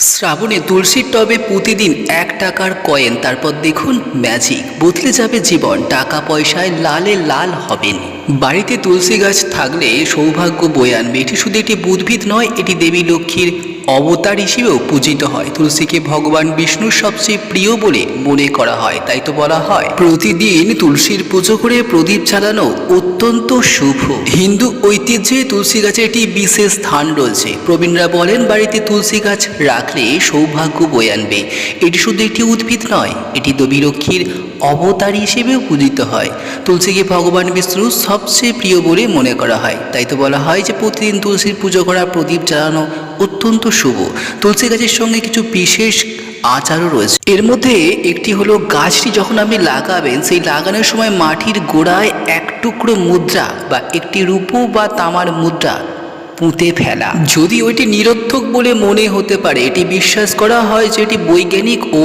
শ্রাবণে তুলসীর টবে প্রতিদিন এক টাকার কয়েন। তারপর দেখুন ম্যাজিক বদলে যাবে জীবন, টাকা পয়সায় লালে লাল হবেন। বাড়িতে তুলসী গাছ থাকলে সৌভাগ্য বয়ে আনবে। এটি শুধু একটি উদ্ভিদ নয়, এটি দেবী লক্ষ্মীর অবতার হিসেবেও পূজিত হয়। তুলসীকে ভগবান বিষ্ণুর সবচেয়ে প্রিয় বলে মনে করা হয়, তাই তো বলা হয়। প্রতিদিন তুলসীর পুজো করে প্রদীপ জ্বালানো অত্যন্ত শুভ। হিন্দু ঐতিহ্যে তুলসী গাছের একটি বিশেষ স্থান রয়েছে। প্রবীণরা বলেন, বাড়িতে তুলসী গাছ রাখলে সৌভাগ্য বয়ে আনবে। এটি শুধু একটি উদ্ভিদ নয়, এটি দেবী লক্ষ্মীর অবতার হিসেবেও পূজিত হয়। তুলসীকে ভগবান বিষ্ণুর সবচেয়ে প্রিয় বলে মনে করা হয়। তাই তো বলা হয় যে প্রতিদিন তুলসীর পুজো করা প্রদীপ জ্বালানো অত্যন্ত শুভ। তুলসী গাছের সঙ্গে কিছু বিশেষ আচারও রয়েছে। এর মধ্যে একটি হলো গাছটি যখন আপনি লাগাবেন, সেই লাগানোর সময় মাটির গোড়ায় এক টুকরো মুদ্রা বা একটি রূপো বা তামার মুদ্রা পুঁতে ফেলা। যদি ওইটি নিরর্থক বলে মনে হতে পারে, এটি বিশ্বাস করা হয় যে এটি বৈজ্ঞানিক ও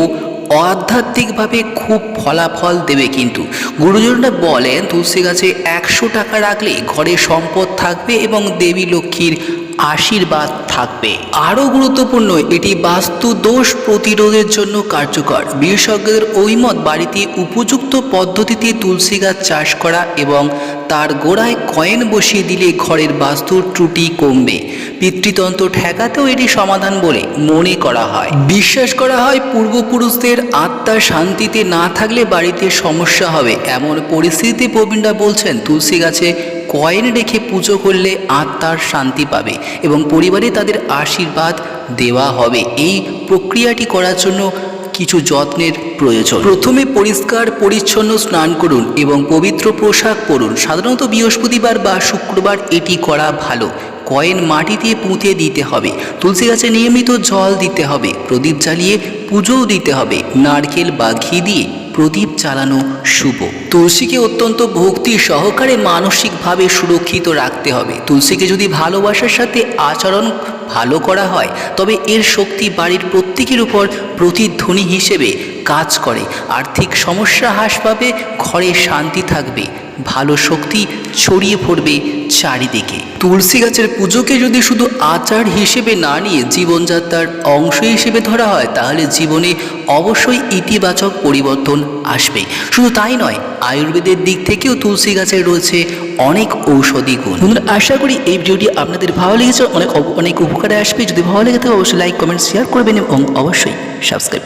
আধ্যাত্মিকভাবে খুব ফলাফল দেবে কিন্তু। গুরুজনরা বলেন, তুলসী গাছে একশো টাকা রাখলে ঘরে সম্পদ থাকবে এবং দেবী লক্ষ্মীর আশীর্বাদ থাকবে। আরও গুরুত্বপূর্ণ, এটি বাস্তু দোষ প্রতিরোধের জন্য কার্যকর। বিশেষজ্ঞদের ঐমত, বাড়িতে উপযুক্ত পদ্ধতিতে তুলসী গাছ চাষ করা এবং তার গোড়ায় কয়েন বসিয়ে দিলে ঘরের বাস্তুর ত্রুটি কমবে। পিতৃতন্ত্র ঠেকাতেও এটি সমাধান বলে মনে করা হয়। বিশ্বাস করা হয়, পূর্বপুরুষদের আত্মা শান্তিতে না থাকলে বাড়িতে সমস্যা হবে। এমন পরিস্থিতিতে প্রবীণরা বলছেন, তুলসী গাছে কয়েন রেখে পুজো করলে আত্মার শান্তি পাবে এবং পরিবারে তাদের আশীর্বাদ দেওয়া হবে। এই প্রক্রিয়াটি করার জন্য কিছু যত্নের প্রয়োজন। প্রথমে পরিষ্কার, পরিচ্ছন্ন স্নান করুন এবং পবিত্র পোশাক পরুন। সাধারণত বৃহস্পতিবার বা শুক্রবার এটি করা ভালো। কয়েন মাটি দিয়ে পুঁতে দিতে হবে। তুলসী গাছে নিয়মিত জল দিতে হবে। প্রদীপ জ্বালিয়ে পুজোও দিতে হবে। নারকেল বা ঘি দিয়ে প্রদীপ চালানো শুভ। তুলসীকে অত্যন্ত ভক্তি সহকারে মানসিকভাবে সুরক্ষিত রাখতে হবে। তুলসীকে যদি ভালোবাসার সাথে আচরণ ভালো করা হয়, তবে এর শক্তি বাড়ির প্রত্যেকের উপর প্রতিধ্বনি হিসেবে কাজ করে। আর্থিক সমস্যা হ্রাস পাবে, ঘরে শান্তি থাকবে। ভালো শক্তি ছড়িয়ে পড়বে চারিদিকে। তুলসী গাছের পুজোকে যদি শুধু আচার হিসেবে না নিয়ে জীবনযাত্রার অংশ হিসেবে ধরা হয়, তাহলে জীবনে অবশ্যই ইতিবাচক পরিবর্তন আসবে। শুধু তাই নয়, আয়ুর্বেদের দিক থেকেও তুলসী গাছের রয়েছে অনেক ঔষধি গুণ। বন্ধুরা, আশা করি এই ভিডিওটি আপনাদের ভালো লেগেছে। অনেক অনেক উপকারে আসবে। যদি ভালো লেগে থাকে, অবশ্যই লাইক কমেন্ট শেয়ার করবেন এবং অবশ্যই সাবস্ক্রাইব